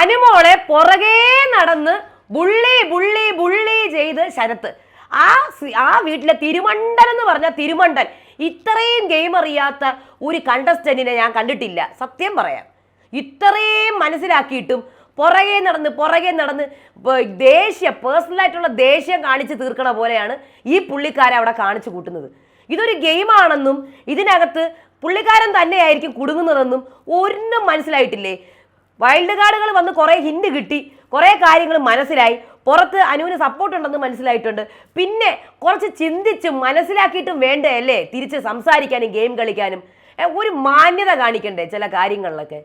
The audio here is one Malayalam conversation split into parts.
അനുമോളെ പുറകേ നടന്ന് ബുള്ളി ബുള്ളി ബുള്ളി ചെയ്ത് ശരത്ത്. ആ ആ വീട്ടിലെ തിരുമണ്ടൻ എന്ന് പറഞ്ഞ തിരുമണ്ടൻ ഇത്രയും ഗെയിം അറിയാത്ത ഒരു കണ്ടസ്റ്റന്റിനെ ഞാൻ കണ്ടിട്ടില്ല. സത്യം പറയാം. ഇത്രയും മനസ്സിലാക്കിയിട്ടും പുറകെ നടന്ന് പുറകെ നടന്ന് ദേഷ്യം പേഴ്സണലായിട്ടുള്ള ദേഷ്യം കാണിച്ച് തീർക്കണ പോലെയാണ് ഈ പുള്ളിക്കാരെ അവിടെ കാണിച്ചു കൂട്ടുന്നത്. ഇതൊരു ഗെയിമാണെന്നും ഇതിനകത്ത് പുള്ളിക്കാരൻ തന്നെയായിരിക്കും കുടുങ്ങുന്നതെന്നും ഒന്നും മനസ്സിലായിട്ടില്ലേ? വൈൽഡ് കാർഡുകൾ വന്ന് കുറേ ഹിന്റ് കിട്ടി. കുറേ കാര്യങ്ങൾ മനസ്സിലായി. പുറത്ത് അനുവിന് സപ്പോർട്ട് ഉണ്ടെന്ന് മനസ്സിലായിട്ടുണ്ട്. പിന്നെ കുറച്ച് ചിന്തിച്ച് മനസ്സിലാക്കിയിട്ടും വേണ്ടേ തിരിച്ച് സംസാരിക്കാനും ഗെയിം കളിക്കാനും. ഒരു മാന്യത കാണിക്കണ്ടേ ചില കാര്യങ്ങളിലൊക്കെ?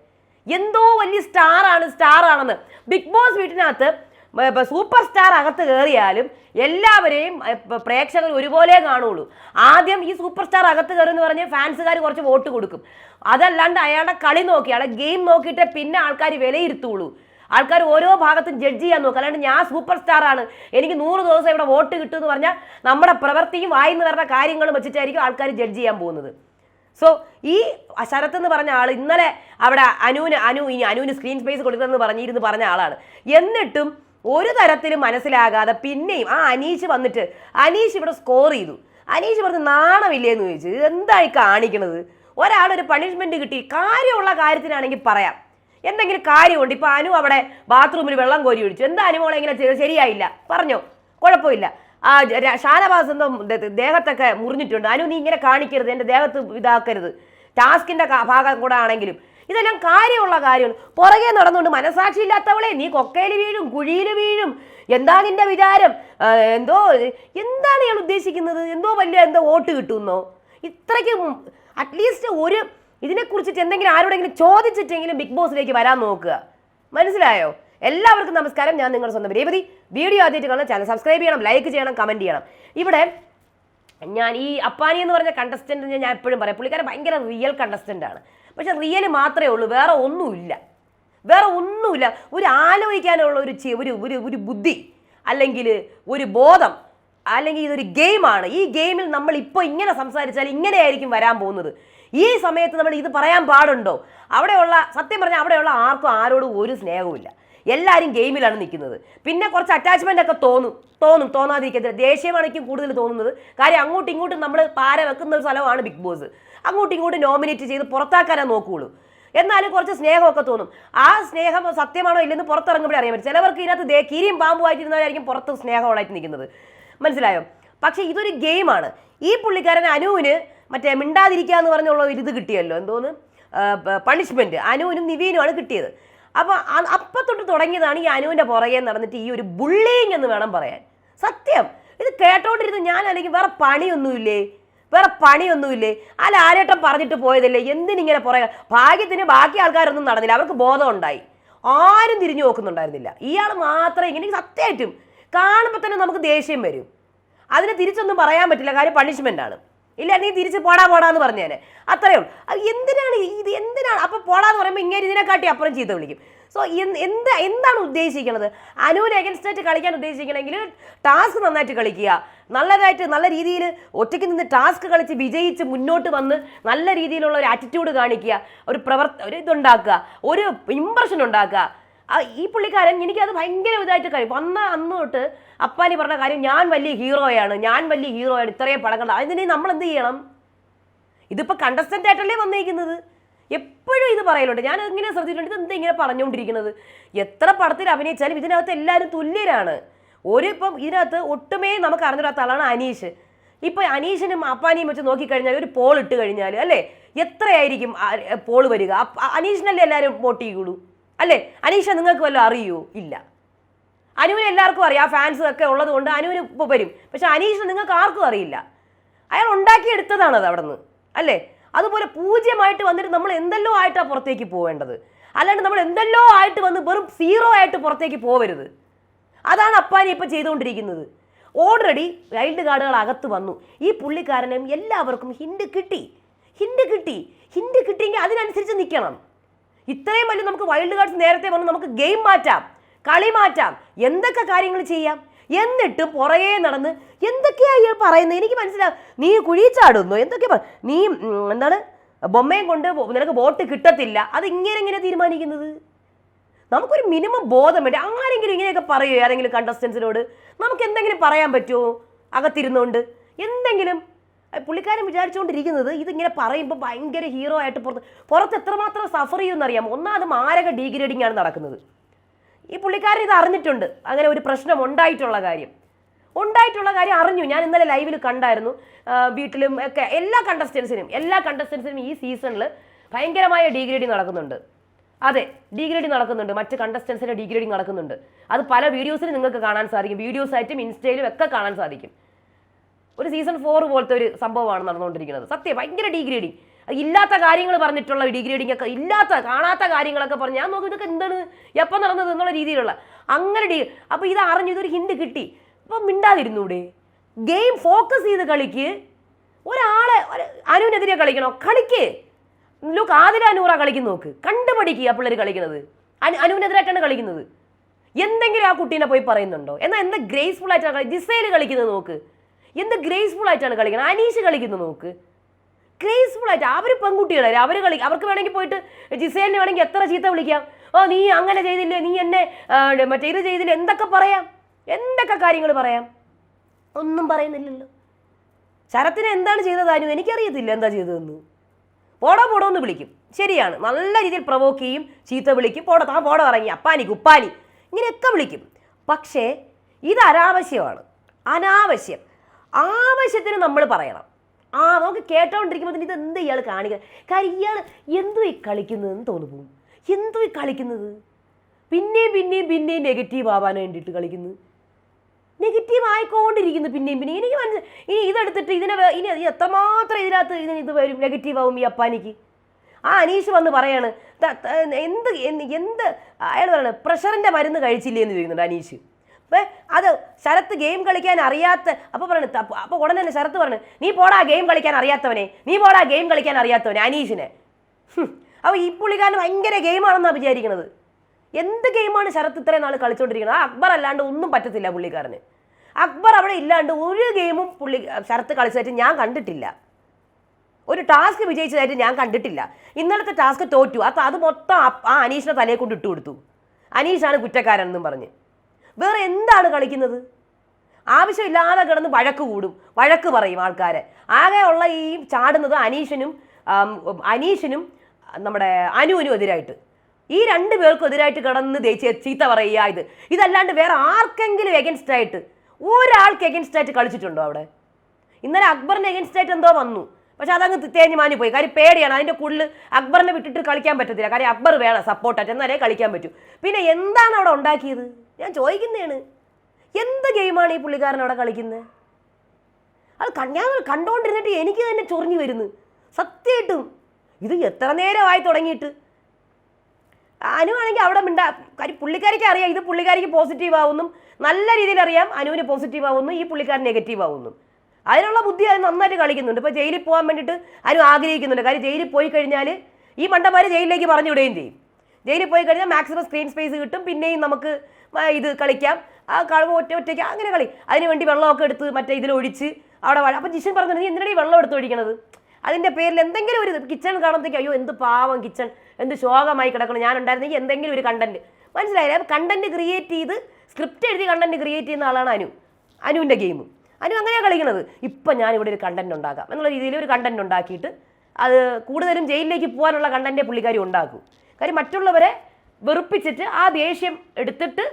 എന്തോ വലിയ സ്റ്റാർ ആണ് സ്റ്റാർ ആണെന്ന്. ബിഗ് ബോസ് വീട്ടിനകത്ത് സൂപ്പർ സ്റ്റാർ അകത്ത് കയറിയാലും എല്ലാവരെയും പ്രേക്ഷകർ ഒരുപോലെ കാണുള്ളൂ. ആദ്യം ഈ സൂപ്പർ സ്റ്റാർ അകത്ത് കയറി എന്ന് പറഞ്ഞ് ഫാൻസുകാർ കുറച്ച് വോട്ട് കൊടുക്കും. അതല്ലാണ്ട് അയാളുടെ കളി നോക്കി അയാളെ ഗെയിം നോക്കിയിട്ട് പിന്നെ ആൾക്കാർ വിലയിരുത്തുള്ളൂ. ആൾക്കാർ ഓരോ ഭാഗത്തും ജഡ്ജ് ചെയ്യാൻ നോക്കും. അല്ലാണ്ട് ഞാൻ സൂപ്പർ സ്റ്റാർ ആണ്. എനിക്ക് നൂറ് ദിവസം ഇവിടെ വോട്ട് കിട്ടും എന്ന് പറഞ്ഞാൽ നമ്മുടെ പ്രവൃത്തിയും വായിന്ന് വരുന്ന കാര്യങ്ങളും വെച്ചിട്ടായിരിക്കും ആൾക്കാർ ജഡ്ജ് ചെയ്യാൻ പോകുന്നത്. സോ ഈ ശരത് എന്ന് പറഞ്ഞ ആൾ ഇന്നലെ അവിടെ അനുവിന് അനു ഇനി അനുവിന് സ്ക്രീൻ സ്പേസ് കൊടുക്കണമെന്ന് പറഞ്ഞിരുന്ന് പറഞ്ഞ ആളാണ്. എന്നിട്ടും ഒരു തരത്തിലും മനസ്സിലാകാതെ പിന്നെയും ആ അനീഷ് വന്നിട്ട് അനീഷ് ഇവിടെ സ്കോർ ചെയ്തു. അനീഷ് പറഞ്ഞ് നാണമില്ലേ എന്ന് ചോദിച്ചു എന്തായി കാണിക്കണത്? ഒരാളൊരു പണിഷ്മെന്റ് കിട്ടി. കാര്യമുള്ള കാര്യത്തിനാണെങ്കിൽ പറയാം. എന്തെങ്കിലും കാര്യമുണ്ട് ഇപ്പൊ അനു അവിടെ ബാത്റൂമിൽ വെള്ളം കോരി ഒഴിച്ചു. എന്താ അനുമോളെ ഇങ്ങനെ ശരിയായില്ല. പറഞ്ഞോ? കുഴപ്പമില്ല. ആ ഷാനവാസ് എന്തോ ദേഹത്തൊക്കെ മുറിഞ്ഞിട്ടുണ്ട്. അനു നീ ഇങ്ങനെ കാണിക്കരുത്. എന്റെ ദേഹത്ത് ഇതാക്കരുത്. ടാസ്കിന്റെ ഭാഗം കൂടെ ആണെങ്കിലും. ഇതെല്ലാം കാര്യമുള്ള കാര്യമാണ് പുറകെ നടന്നുകൊണ്ട് മനസാക്ഷി ഇല്ലാത്തവളെ നീ കൊക്കയിൽ വീഴും കുഴിയിൽ വീഴും. എന്താ നിന്റെ വിചാരം? എന്തോ എന്താണ് ഇയാൾ ഉദ്ദേശിക്കുന്നത്? എന്തോ വലിയ എന്തോ വോട്ട് കിട്ടുന്നോ ഇത്രയ്ക്കും അറ്റ്ലീസ്റ്റ് ഒരു ഇതിനെക്കുറിച്ചിട്ട് എന്തെങ്കിലും ആരോടെങ്കിലും ചോദിച്ചിട്ടെങ്കിലും ബിഗ് ബോസിലേക്ക് വരാൻ നോക്കുക. മനസ്സിലായോ? എല്ലാവർക്കും നമസ്കാരം. ഞാൻ നിങ്ങളുടെ സ്വന്തം രേവതി. വീഡിയോ ആദ്യമായിട്ട് കാണാൻ ചാനൽ സബ്സ്ക്രൈബ് ചെയ്യണം ലൈക്ക് ചെയ്യണം കമന്റ് ചെയ്യണം. ഇവിടെ ഞാൻ ഈ അപ്പാനി എന്ന് പറഞ്ഞ കണ്ടസ്റ്റന്റ് ഞാൻ എപ്പോഴും പറയാം. പുള്ളിക്കാരൻ ഭയങ്കര റിയൽ കണ്ടസ്റ്റന്റ് ആണ്. പക്ഷെ റിയൽ മാത്രമേ ഉള്ളൂ വേറെ ഒന്നുമില്ല. വേറെ ഒന്നുമില്ല. ഒരു ആലോചിക്കാനുള്ള ഒരു ഒരു ഒരു ഒരു ബുദ്ധി അല്ലെങ്കിൽ ഒരു ബോധം അല്ലെങ്കിൽ ഇതൊരു ഗെയിമാണ് ഈ ഗെയിമിൽ നമ്മൾ ഇപ്പോൾ ഇങ്ങനെ സംസാരിച്ചാൽ ഇങ്ങനെയായിരിക്കും വരാൻ പോകുന്നത്. ഈ സമയത്ത് നമ്മൾ ഇത് പറയാൻ പാടുണ്ടോ? അവിടെയുള്ള സത്യം പറഞ്ഞാൽ അവിടെയുള്ള ആർക്കും ആരോടും ഒരു സ്നേഹവുമില്ല. എല്ലാവരും ഗെയിമിലാണ് നിൽക്കുന്നത്. പിന്നെ കുറച്ച് അറ്റാച്ച്മെന്റ് ഒക്കെ തോന്നും. തോന്നും തോന്നാതിരിക്കത്തില്ല. ദേഷ്യമാണെങ്കിലും കൂടുതൽ തോന്നുന്നത്. കാര്യം അങ്ങോട്ടും ഇങ്ങോട്ടും നമ്മൾ പാര വെക്കുന്ന ഒരു സ്ഥലമാണ് ബിഗ് ബോസ് അങ്ങോട്ടും ഇങ്ങോട്ടും നോമിനേറ്റ് ചെയ്ത് പുറത്താക്കാനേ നോക്കുകയുള്ളൂ എന്നാലും കുറച്ച് സ്നേഹമൊക്കെ തോന്നും. ആ സ്നേഹം സത്യമാണോ ഇല്ലെന്ന് പുറത്തിറങ്ങുമ്പോഴേ അറിയാൻ പറ്റും. ചിലവർക്ക് ഇതിനകത്ത് ദേ കിരിയും പാമ്പുമായിട്ടിരുന്നവരായിരിക്കും പുറത്ത് സ്നേഹമുള്ളതായിട്ട് നിൽക്കുന്നത്. മനസ്സിലായോ? പക്ഷെ ഇതൊരു ഗെയിമാണ്. ഈ പുള്ളിക്കാരൻ അനുവിന് മറ്റേ മിണ്ടാതിരിക്കുക എന്ന് പറഞ്ഞുള്ള ഒരു ഇത് കിട്ടിയല്ലോ. എന്തോന്ന്? പണിഷ്മെന്റ് അനുവിനും നിവീനുമാണ് കിട്ടിയത്. അപ്പോൾ അപ്പം തൊട്ട് തുടങ്ങിയതാണ് ഈ അനുവിന്റെ പുറകെ നടന്നിട്ട് ഈ ഒരു ബുള്ളിങ് എന്ന് വേണം പറയാൻ. സത്യം. ഇത് കേട്ടോണ്ടിരുന്ന് ഞാൻ അല്ലെങ്കിൽ വേറെ പണിയൊന്നുമില്ലേ? വേറെ പണിയൊന്നുമില്ലേ? ആ ആരേട്ടം പറഞ്ഞിട്ട് പോയതല്ലേ? എന്തിനിങ്ങനെ പുറകെ? ഭാഗ്യത്തിന് ബാക്കി ആൾക്കാരൊന്നും നടന്നില്ല. അവർക്ക് ബോധം ഉണ്ടായി ആരും തിരിഞ്ഞു നോക്കുന്നുണ്ടായിരുന്നില്ല. ഇയാൾ മാത്രമേ ഇങ്ങനെ സത്യമായിട്ടും കാണുമ്പോൾ തന്നെ നമുക്ക് ദേഷ്യം വരും. അതിന് തിരിച്ചൊന്നും പറയാൻ പറ്റില്ല. കാര്യം പണിഷ്മെന്റ് ആണ്. ഇല്ല നീ തിരിച്ച് പോടാ പോടാ പോടാന്ന് പറഞ്ഞേനെ അത്രയേ ഉള്ളൂ. എന്തിനാണ് ഇത് എന്തിനാണ്? അപ്പോൾ പോടാന്ന് പറയുമ്പോൾ ഇങ്ങനെ ഇതിനെക്കാട്ടി അപ്പുറം ചീത്ത വിളിക്കും. സോ എന്ത് എന്താണ് ഉദ്ദേശിക്കുന്നത്? അനൂര് അഗൻസ്റ്റായിട്ട് കളിക്കാൻ ഉദ്ദേശിക്കണമെങ്കിൽ ടാസ്ക് നന്നായിട്ട് കളിക്കുക. നല്ലതായിട്ട് നല്ല രീതിയിൽ ഒറ്റയ്ക്ക് നിന്ന് ടാസ്ക് കളിച്ച് വിജയിച്ച് മുന്നോട്ട് വന്ന് നല്ല രീതിയിലുള്ള ഒരു ആറ്റിറ്റ്യൂഡ് കാണിക്കുക ഒരു പ്രവർത്ത ഒരു ഇതുണ്ടാക്കുക ഒരു ഇമ്പ്രഷൻ ഉണ്ടാക്കുക. ഈ പുള്ളിക്കാരൻ എനിക്കത് ഭയങ്കര ഇതായിട്ട് കഴിയും വന്ന അന്ന് തൊട്ട് അപ്പാനി പറഞ്ഞ കാര്യം ഞാൻ വലിയ ഹീറോയാണ് ഞാൻ വലിയ ഹീറോയാണ് ഇത്രയും പടങ്ങൾ. അതിന് നമ്മൾ എന്ത് ചെയ്യണം? ഇതിപ്പോൾ കണ്ടസ്റ്റന്റ് ആയിട്ടല്ലേ വന്നിരിക്കുന്നത് എപ്പോഴും ഇത് പറയലുണ്ട്. ഞാൻ ഇങ്ങനെ ശ്രദ്ധിച്ചിട്ടുണ്ട്. ഇത് എന്താ ഇങ്ങനെ പറഞ്ഞുകൊണ്ടിരിക്കുന്നത്? എത്ര പടത്തിൽ അഭിനയിച്ചാലും ഇതിനകത്ത് എല്ലാവരും തുല്യരാണ്. ഒരു ഇപ്പം ഇതിനകത്ത് ഒട്ടുമേ നമുക്ക് അറിഞ്ഞൊരാത്ത ആളാണ് അനീഷ്. ഇപ്പൊ അനീഷിനും അപ്പാനിയും വെച്ച് നോക്കിക്കഴിഞ്ഞാൽ ഒരു പോൾ ഇട്ട് കഴിഞ്ഞാൽ അല്ലേ? എത്രയായിരിക്കും പോൾ വരിക? അനീഷിനല്ലേ എല്ലാവരും വോട്ട് ചെയ്യുള്ളൂ? അല്ലേ? അനീഷ നിങ്ങൾക്ക് വല്ലതും അറിയൂ? ഇല്ല. അനുവിന് എല്ലാവർക്കും അറിയാം. ആ ഫാൻസ് ഒക്കെ ഉള്ളത് കൊണ്ട് അനുവിന് ഇപ്പോൾ വരും. പക്ഷെ അനീഷിന് നിങ്ങൾക്ക് ആർക്കും അറിയില്ല. അയാൾ ഉണ്ടാക്കിയെടുത്തതാണത് അവിടെ നിന്ന് അല്ലേ? അതുപോലെ പൂജ്യമായിട്ട് വന്നിട്ട് നമ്മൾ എന്തെല്ലോ ആയിട്ടാണ് പുറത്തേക്ക് പോവേണ്ടത്. അല്ലാണ്ട് നമ്മൾ എന്തെല്ലോ ആയിട്ട് വന്ന് വെറും സീറോ ആയിട്ട് പുറത്തേക്ക് പോവരുത്. അതാണ് അപ്പാനി ഇപ്പം ചെയ്തുകൊണ്ടിരിക്കുന്നത്. ഓൾറെഡി വൈൽഡ് കാർഡുകൾ അകത്ത് വന്നു. ഈ പുള്ളിക്കാരനും എല്ലാവർക്കും ഹിൻഡ് കിട്ടി. ഹിൻഡ് കിട്ടി. ഹിൻഡ് കിട്ടിയെങ്കിൽ അതിനനുസരിച്ച് നിൽക്കണം ഇത്രയും വലിയ നമുക്ക് വൈൽഡ് കാർഡ്സ് നേരത്തെ വന്ന് നമുക്ക് ഗെയിം മാറ്റാം. കളി മാറ്റാം. എന്തൊക്കെ കാര്യങ്ങൾ ചെയ്യാം? എന്നിട്ട് പുറകെ നടന്ന് എന്തൊക്കെയാ ഇയാൾ പറയുന്നത്? എനിക്ക് മനസ്സിലാവും നീ കുഴിച്ചാടുന്നു. എന്തൊക്കെ പറ- നീ എന്താണ്? ബൊമ്മയും കൊണ്ട് നിനക്ക് വോട്ട് കിട്ടത്തില്ല. അത് ഇങ്ങനെ ഇങ്ങനെ തീരുമാനിക്കുന്നത്? നമുക്കൊരു മിനിമം ബോധം വേണ്ടി? ആരെങ്കിലും ഇങ്ങനെയൊക്കെ പറയുമോ ആരെങ്കിലും കണ്ടസ്റ്റൻസിനോട് നമുക്ക് എന്തെങ്കിലും പറയാൻ പറ്റുമോ അകത്തിരുന്നുകൊണ്ട് എന്തെങ്കിലും? പുള്ളിക്കാരൻ വിചാരിച്ചുകൊണ്ടിരിക്കുന്നത് ഇതിങ്ങനെ പറയുമ്പോൾ ഭയങ്കര ഹീറോ ആയിട്ട് പുറത്ത് പുറത്ത് എത്രമാത്രം സഫർ ചെയ്യുമെന്നറിയാം ഒന്നാമത് മാരക ഡീഗ്രേഡിംഗ് ആണ് നടക്കുന്നത്. ഈ പുള്ളിക്കാരൻ ഇത് അറിഞ്ഞിട്ടുണ്ട്. അങ്ങനെ ഒരു പ്രശ്നം ഉണ്ടായിട്ടുള്ള കാര്യം. ഉണ്ടായിട്ടുള്ള കാര്യം അറിഞ്ഞു. ഞാൻ ഇന്നലെ ലൈവിൽ കണ്ടായിരുന്നു. വീട്ടിലും ഒക്കെ എല്ലാ കണ്ടസ്റ്റൻസിനും എല്ലാ കണ്ടസ്റ്റൻസിനും ഈ സീസണിൽ ഭയങ്കരമായ ഡീഗ്രേഡിങ് നടക്കുന്നുണ്ട്. അതെ ഡീഗ്രേഡിങ് നടക്കുന്നുണ്ട്. മറ്റ് കണ്ടസ്റ്റൻസിന്റെ ഡീഗ്രേഡിങ് നടക്കുന്നുണ്ട്. അത് പല വീഡിയോസിനും നിങ്ങൾക്ക് കാണാൻ സാധിക്കും. വീഡിയോസ് ആയിട്ടും ഇൻസ്റ്റയിലും ഒക്കെ കാണാൻ സാധിക്കും. ഒരു സീസൺ ഫോർ പോലത്തെ ഒരു സംഭവമാണ് നടന്നുകൊണ്ടിരിക്കുന്നത്. സത്യം ഭയങ്കര ഡീഗ്രേഡിങ് ഇല്ലാത്ത കാര്യങ്ങൾ പറഞ്ഞിട്ടുള്ള ഡീഗ്രേഡിംഗ് ഒക്കെ ഇല്ലാത്ത കാണാത്ത കാര്യങ്ങളൊക്കെ പറഞ്ഞ് ഞാൻ നോക്കി ഇതൊക്കെ എന്താണ്? എപ്പോൾ നടന്നത് എന്നുള്ള രീതിയിലുള്ള അങ്ങനെ ഡി അപ്പോൾ ഇത് അറിഞ്ഞു ഇതൊരു ഹിന്റ് കിട്ടി. അപ്പം മിണ്ടാതിരുന്നൂടെ ഗെയിം ഫോക്കസ് ചെയ്ത് കളിക്ക്. ഒരാളെ ഒരു- അനുവിനെതിരെ കളിക്കണോ? കളിക്ക്. ലുക്ക് ആദില അനൂറ കളിക്കുന്ന നോക്ക്. കണ്ടുപഠിക്കുക പിള്ളേർ കളിക്കുന്നത്. അനു അനുവിനെതിരായിട്ടാണ് കളിക്കുന്നത്. എന്തെങ്കിലും ആ കുട്ടീനെ പോയി പറയുന്നുണ്ടോ? എന്നാൽ എന്താ ഗ്രേസ്ഫുൾ ആയിട്ടാണ് ജിസേൽ കളിക്കുന്നത് നോക്ക്. എന്ത് ഗ്രേസ്ഫുൾ ആയിട്ടാണ് കളിക്കുന്നത് അനീഷ് കളിക്കുന്നത് നോക്ക്. ഗ്രേസ്ഫുൾ ആയിട്ട് അവർ പെൺകുട്ടികളല്ലേ? അവർ കളി അവർക്ക് വേണമെങ്കിൽ പോയിട്ട് ജിസേലിനെ വേണമെങ്കിൽ എത്ര ചീത്ത വിളിക്കാം? ഓ നീ അങ്ങനെ ചെയ്തില്ലേ? നീ എന്നെ മറ്റേ ഇത് ചെയ്തില്ല? എന്തൊക്കെ പറയാം? എന്തൊക്കെ കാര്യങ്ങൾ പറയാം? ഒന്നും പറയുന്നില്ലല്ലോ. ശരത്തിന് എന്താണ് ചെയ്തത് അനു? എനിക്കറിയത്തില്ല എന്താ ചെയ്തതെന്ന്. പോടോ പോടോ എന്ന് വിളിക്കും. ശരിയാണ്. നല്ല രീതിയിൽ പ്രവോക്ക് ചെയ്യും ചീത്ത വിളിക്കും. പോടോ താൻ പോടോ ഇറങ്ങി. അപ്പാനി കുപ്പാനി. ഇങ്ങനെയൊക്കെ വിളിക്കും. പക്ഷേ ഇത് അനാവശ്യമാണ്. അനാവശ്യം. ആവശ്യത്തിന് നമ്മൾ പറയണം. ആ നമുക്ക് കേട്ടോണ്ടിരിക്കുമ്പോൾ ഇത് എന്ത് ഇയാൾ കാണിക്കുന്നത് കാര്യം ഇയാൾ എന്തോ ഈ കളിക്കുന്നതെന്ന് തോന്നു പോകും എന്തോ ഈ കളിക്കുന്നത്? പിന്നെയും പിന്നെയും പിന്നെയും നെഗറ്റീവ് ആവാൻ വേണ്ടിയിട്ട് കളിക്കുന്നു. നെഗറ്റീവ് ആയിക്കൊണ്ടിരിക്കുന്നു പിന്നെയും പിന്നെ എനിക്ക് മനസ്സിലായി ഇനി ഇതെടുത്തിട്ട് ഇതിനെ ഇനി എത്രമാത്രം ഇതിനകത്ത് ഇതിന് ഇത് വരും? നെഗറ്റീവ് ആവും ഈ അപ്പാനിക്ക്. ആ അനീഷ് വന്ന് പറയാണ് എന്ത് എന്ത് അയാൾ പറയണ പ്രഷറിന്റെ മരുന്ന് കഴിച്ചില്ലേ എന്ന് ചോദിക്കുന്നുണ്ട് അനീഷ്. അത് ശരത്ത് ഗെയിം കളിക്കാൻ അറിയാത്ത അപ്പോൾ പറഞ്ഞു അപ്പൊ ഉടനെ തന്നെ ശരത്ത് പറഞ്ഞു നീ പോടാ ഗെയിം കളിക്കാൻ അറിയാത്തവനെ നീ പോടാ ഗെയിം കളിക്കാൻ അറിയാത്തവനെ അനീഷിനെ. അപ്പോൾ ഈ പുള്ളിക്കാരൻ ഭയങ്കര ഗെയിമാണെന്നാണ് വിചാരിക്കുന്നത് എന്ത് ഗെയിമാണ് ശരത്ത് ഇത്രയും നാൾ കളിച്ചുകൊണ്ടിരിക്കുന്നത് അക്ബർ അല്ലാണ്ട് ഒന്നും പറ്റത്തില്ല പുള്ളിക്കാരന്. അക്ബർ അവിടെ ഇല്ലാണ്ട് ഒരു ഗെയിമും പുള്ളി ശരത്ത് കളിച്ചതായിട്ട് ഞാൻ കണ്ടിട്ടില്ല. ഒരു ടാസ്ക് വിജയിച്ചതായിട്ട് ഞാൻ കണ്ടിട്ടില്ല. ഇന്നലത്തെ ടാസ്ക് തോറ്റു. അത് അത് മൊത്തം ആ- അനീഷിനെ തലയെ കൊണ്ട് ഇട്ടുകൊടുത്തു. അനീഷാണ് കുറ്റക്കാരൻ എന്നും പറഞ്ഞ്. വേറെ എന്താണ് കളിക്കുന്നത്? ആവശ്യമില്ലാതെ കിടന്ന് വഴക്ക് കൂടും. വഴക്ക് പറയും ആൾക്കാരെ. ആകെ ഉള്ള ഈ ചാടുന്നത് അനീഷനും അനീഷിനും നമ്മുടെ അനുവിനും എതിരായിട്ട്. ഈ രണ്ട് പേർക്കും എതിരായിട്ട് കിടന്ന് ദേശീയ ചീത്ത പറയുക ഇത്. ഇതല്ലാണ്ട് വേറെ ആർക്കെങ്കിലും എഗൻസ്റ്റ് ആയിട്ട് ഒരാൾക്ക് എഗൻസ്റ്റ് ആയിട്ട് കളിച്ചിട്ടുണ്ടോ അവിടെ? ഇന്നലെ അക്ബറിന് എഗൻസ്റ്റ് ആയിട്ട് എന്തോ വന്നു. പക്ഷെ അതങ്ങ് തേഞ്ഞ് മാഞ്ഞു പോയി. കാര്യം പേടിയാണ്. അതിന്റെ കൂടുതൽ അക്ബറിനെ വിട്ടിട്ട് കളിക്കാൻ പറ്റത്തില്ല. കാര്യം അക്ബർ വേണം സപ്പോർട്ടായിട്ട് എന്നാലേ കളിക്കാൻ പറ്റൂ. പിന്നെ എന്താണ് അവിടെ ഉണ്ടാക്കിയത്? ഞാൻ ചോദിക്കുന്നതാണ്. എന്ത് ഗെയിമാണ് ഈ പുള്ളിക്കാരൻ അവിടെ കളിക്കുന്നത്? അത് ഞാൻ കണ്ടുകൊണ്ടിരുന്നിട്ട് എനിക്ക് തന്നെ ചൊറിഞ്ഞു വരുന്നു. സത്യമായിട്ടും. ഇത് എത്ര നേരമായി തുടങ്ങിയിട്ട്? അനുവാണെങ്കിൽ അവിടെ മിണ്ടാ കാര്യം പുള്ളിക്കാരിക്ക് അറിയാം. ഇത് പുള്ളിക്കാരിക്ക് പോസിറ്റീവ് ആവുന്നും നല്ല രീതിയിൽ അറിയാം അനുവിന് പോസിറ്റീവ് ആവുന്നു ഈ പുള്ളിക്കാരൻ നെഗറ്റീവ് ആവുന്നു. അതിനുള്ള ബുദ്ധി അത് നന്നായിട്ട് കളിക്കുന്നുണ്ട്. ഇപ്പോൾ ജയിലിൽ പോകാൻ വേണ്ടിയിട്ട് അനു ആഗ്രഹിക്കുന്നുണ്ട്. കാര്യം ജയിലിൽ പോയി കഴിഞ്ഞാൽ ഈ മണ്ടന്മാർ ജയിലിലേക്ക് പറഞ്ഞു വിടുകയും ചെയ്യും. ജയിലിൽ പോയി കഴിഞ്ഞാൽ മാക്സിമം സ്ക്രീൻ സ്പേസ് കിട്ടും. പിന്നെയും നമുക്ക് ഇത് കളിക്കാം. ആ കളവ് ഒറ്റ ഒറ്റയ്ക്ക് അങ്ങനെ കളി. അതിന് വേണ്ടി വെള്ളമൊക്കെ എടുത്ത് മറ്റേ ഇതിലൊഴിച്ച് അവിടെ അപ്പം ജിഷൻ പറഞ്ഞു നീ എന്തിനാണ് ഈ വെള്ളം എടുത്ത് ഒഴിക്കണത്? അതിന്റെ പേരിൽ എന്തെങ്കിലും ഒരു കിച്ചൺ കാണുമ്പോഴത്തേക്ക് അയ്യോ എന്ത് പാവം കിച്ചൺ എന്ത് ശോകമായി കിടക്കണം. ഞാൻ ഉണ്ടായിരുന്നെങ്കിൽ എന്തെങ്കിലും ഒരു കണ്ടന്റ് മനസ്സിലായില്ലേ? കണ്ടന്റ് ക്രിയേറ്റ് ചെയ്ത് സ്ക്രിപ്റ്റ് എഴുതി കണ്ടന്റ് ക്രിയേറ്റ് ചെയ്യുന്ന ആളാണ് അനു. അനുവിന്റെ ഗെയിം അനു അങ്ങനെയാണ് കളിക്കുന്നത് ഇപ്പം ഞാൻ ഇവിടെ ഒരു കണ്ടന്റ് ഉണ്ടാക്കാം. എന്നുള്ള രീതിയിൽ ഒരു കണ്ടന്റ് ഉണ്ടാക്കിയിട്ട് അത് കൂടുതലും ജയിലിലേക്ക് പോകാനുള്ള കണ്ടന്റേ പുള്ളിക്കാരി ഉണ്ടാക്കും. കാര്യം മറ്റുള്ളവരെ വെറുപ്പിച്ചിട്ട് ആ ദേഷ്യം എടുത്തിട്ട്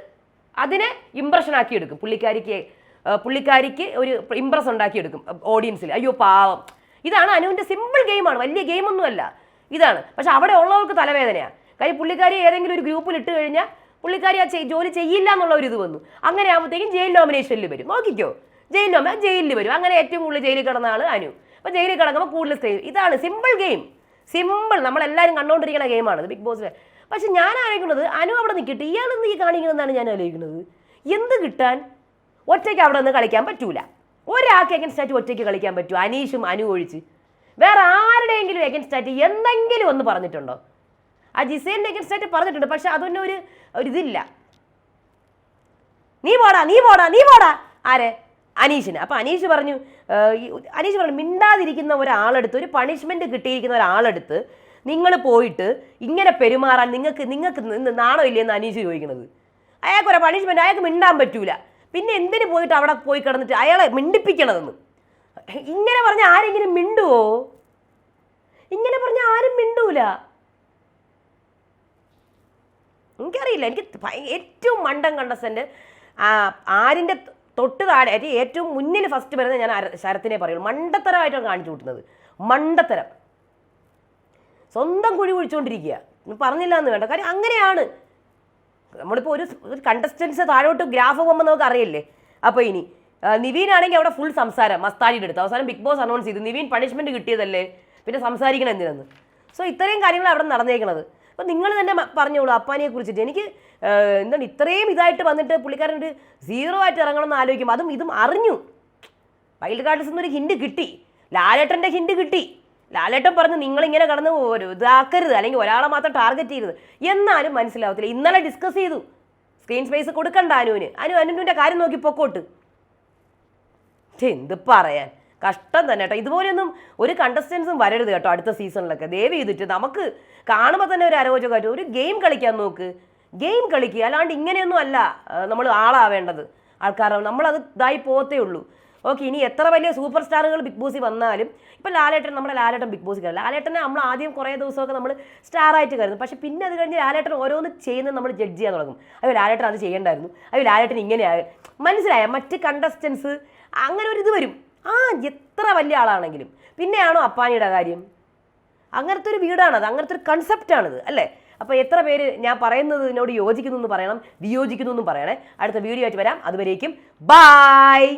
അതിനെ ഇമ്പ്രഷൻ ആക്കി എടുക്കും പുള്ളിക്കാരിക്ക് പുള്ളിക്കാരിക്ക് ഒരു ഇമ്പ്രസ് ഉണ്ടാക്കിയെടുക്കും ഓഡിയൻസിൽ അയ്യോ പാവം. ഇതാണ് അനുവിന്റെ സിമ്പിൾ ഗെയിമാണ് വലിയ ഗെയിമൊന്നുമല്ല ഇതാണ്. പക്ഷെ അവിടെ ഉള്ളവർക്ക് തലവേദനയാണ് കാര്യം പുള്ളിക്കാരി ഏതെങ്കിലും ഒരു ഗ്രൂപ്പിൽ ഇട്ട് കഴിഞ്ഞാൽ പുള്ളിക്കാരി ആ ജോലി ചെയ്യില്ല എന്നുള്ള ഒരു ഇത് വന്നു. അങ്ങനെ ആകുമ്പോഴത്തേക്കും ജയിൽ നോമിനേഷനിൽ വരും. നോക്കിക്കോ. ജയിൽ നോമിനേഷൻ ജയിലിൽ വരും. അങ്ങനെ ഏറ്റവും കൂടുതൽ ജയിലിൽ കിടന്ന ആൾ അനു. അപ്പോൾ ജയിലിൽ കിടക്കുമ്പോൾ കൂടുതൽ സ്റ്റേ ഇതാണ് സിമ്പിൾ ഗെയിം സിമ്പിൾ. നമ്മളെല്ലാവരും കണ്ടുകൊണ്ടിരിക്കുന്ന ഗെയിമാണ്. ബിഗ് ബോസ് പക്ഷെ ഞാൻ ആലോചിക്കുന്നത് അനു അവിടെ നിൽക്കട്ടെ. ഇയാൾ എന്ത് ഈ കാണിക്കണമെന്നാണ് ഞാൻ ആലോചിക്കുന്നത്. എന്ത് കിട്ടാൻ? ഒറ്റയ്ക്ക് അവിടെ നിന്ന് കളിക്കാൻ പറ്റൂല. ഒരാൾക്ക് എഗൻസ്റ്റ് ആയിട്ട് ഒറ്റയ്ക്ക് കളിക്കാൻ പറ്റൂ അനീഷും അനു ഒഴിച്ച്. വേറെ ആരുടെയെങ്കിലും എഗൻസ്റ്റ് ആയിട്ട് എന്തെങ്കിലും ഒന്ന് പറഞ്ഞിട്ടുണ്ടോ? ആ ജിസേലിന്റെ എഗൻസ്റ്റ് ആയിട്ട് പറഞ്ഞിട്ടുണ്ട്. പക്ഷെ അതൊന്നും ഒരു ഒരു ഇതില്ല. നീ പോടാ നീ പോടാ നീ പോടാ. ആരെ? അനീഷിന്. അപ്പൊ അനീഷ് പറഞ്ഞു അനീഷ് പറഞ്ഞു മിണ്ടാതിരിക്കുന്ന ഒരാളെടുത്ത് ഒരു പണിഷ്മെന്റ് കിട്ടിയിരിക്കുന്ന ഒരാളെടുത്ത് നിങ്ങൾ പോയിട്ട് ഇങ്ങനെ പെരുമാറാൻ നിങ്ങൾക്ക് നിങ്ങൾക്ക് നാണോ ഇല്ലയെന്ന് അനീഷ് ചോദിക്കുന്നത് അയാൾക്ക് ഒരു പണിഷ്മെന്റ് അയാൾക്ക് മിണ്ടാൻ പറ്റൂല. പിന്നെ എന്തിന് പോയിട്ട് അവിടെ പോയി കിടന്നിട്ട് അയാളെ മിണ്ടിപ്പിക്കണതെന്ന്? ഇങ്ങനെ പറഞ്ഞ ആരെങ്കിലും മിണ്ടുവോ? ഇങ്ങനെ പറഞ്ഞ ആരും മിണ്ടൂല. എനിക്കറിയില്ല എനിക്ക് ഏറ്റവും മണ്ടം കണ്ടസ്റ്റന്റ് ആരിന്റെ തൊട്ട് താഴെ അരി ഏറ്റവും മുന്നിൽ ഫസ്റ്റ് വരുന്നത് ഞാൻ ശരത്തിനെ പറയുള്ളൂ. മണ്ടത്തരമായിട്ടാണ് കാണിച്ചു കൂട്ടുന്നത് മണ്ടത്തരം. സ്വന്തം കുഴി കുഴിച്ചുകൊണ്ടിരിക്കുക പറഞ്ഞില്ല എന്ന് വേണ്ട. കാര്യം അങ്ങനെയാണ്. നമ്മളിപ്പോൾ ഒരു ഒരു കണ്ടസ്റ്റൻസ് താഴോട്ട് ഗ്രാഫ് പോകുമ്പോൾ നമുക്ക് അറിയില്ലേ? അപ്പോൾ ഇനി നിവീൻ ആണെങ്കിൽ അവിടെ ഫുൾ സംസാരം മസ്താജിയുടെ അടുത്ത്. അവസാനം ബിഗ് ബോസ് അനൗൺസ് ചെയ്തു. നിവീൻ പണിഷ്മെന്റ് കിട്ടിയതല്ലേ? പിന്നെ സംസാരിക്കണം എന്തിനെന്ന്. സോ ഇത്രയും കാര്യങ്ങൾ അവിടെ നടന്നേക്കണത്. അപ്പം നിങ്ങൾ തന്നെ പറഞ്ഞോളൂ അപ്പാനിയെ കുറിച്ചിട്ട്. എനിക്ക് എന്താണ് ഇത്രയും ഇതായിട്ട് വന്നിട്ട് പുള്ളിക്കാരന്റെ സീറോ ആയിട്ട് ഇറങ്ങണം എന്ന് ആലോചിക്കും അതും ഇതും അറിഞ്ഞു. വൈൽഡ് കാർഡ്സ് എന്നൊരു ഹിൻഡ് കിട്ടി. ലാലേട്ടന്റെ ഹിൻഡ് കിട്ടി. ലാലേട്ടൻ പറഞ്ഞു നിങ്ങളിങ്ങനെ കടന്ന് ഒരു ഇതാക്കരുത്. അല്ലെങ്കിൽ ഒരാളെ മാത്രം ടാർഗറ്റ് ചെയ്യരുത്. എന്നാലും മനസ്സിലാവത്തില്ല. ഇന്നലെ ഡിസ്കസ് ചെയ്തു. സ്ക്രീൻ സ്പേസ് കൊടുക്കണ്ട അനുവിന്. അനു അനുവിന്റെ കാര്യം നോക്കി പൊക്കോട്ട്. എന്ത് പറയാൻ? കഷ്ടം തന്നെ കേട്ടോ. ഇതുപോലെയൊന്നും ഒരു കണ്ടസ്റ്റൻസും വരരുത് കേട്ടോ അടുത്ത സീസണിലൊക്കെ ദയവ് ചെയ്തിട്ട് നമുക്ക് കാണുമ്പോൾ തന്നെ ഒരു അരോചകമായിട്ട് ഒരു ഗെയിം കളിക്കാൻ നോക്ക്. ഗെയിം കളിക്കുക അല്ലാണ്ട് ഇങ്ങനെയൊന്നും അല്ല നമ്മൾ ആളാവേണ്ടത്. ആൾക്കാർ നമ്മളത് ഇതായി പോകത്തേ ഉള്ളൂ. ഓക്കെ ഇനി എത്ര വലിയ സൂപ്പർ സ്റ്റാറുകൾ ബിഗ് ബോസിൽ വന്നാലും ഇപ്പം ലാലേട്ടൻ നമ്മുടെ ലാലേട്ടൻ ബിഗ് ബോസിൽ കയറി. ലാലേട്ടനെ നമ്മൾ ആദ്യം കുറേ ദിവസമൊക്കെ നമ്മൾ സ്റ്റാറായിട്ട് കരുതും. പക്ഷേ പിന്നെ അത് കഴിഞ്ഞ് ലാലേട്ടൻ ഓരോന്ന് ചെയ്യുന്നത് നമ്മൾ ജഡ്ജ് ചെയ്യാൻ തുടങ്ങും. അയ്യോ ലാലേട്ടൻ അത് ചെയ്യണ്ടായിരുന്നു. അയ്യോ ലാലേട്ടൻ ഇങ്ങനെയാകും മനസ്സിലായ? മറ്റ് കണ്ടസ്റ്റൻസ് അങ്ങനെ ഒരു ഇത് വരും. ആ എത്ര വലിയ ആളാണെങ്കിലും. പിന്നെയാണോ അപ്പാനിയുടെ കാര്യം? അങ്ങനത്തെ ഒരു വീടാണത് അങ്ങനത്തെ ഒരു കൺസെപ്റ്റാണിത് അല്ലേ? അപ്പോൾ എത്ര പേര് ഞാൻ പറയുന്നത് പറയുന്നതിനോട് യോജിക്കുന്നു എന്ന് പറയണം വിയോജിക്കുന്നു എന്നും പറയണേ. അടുത്ത വീഡിയോ ആയിട്ട് വരാം. അതുവരേക്കും ബായ്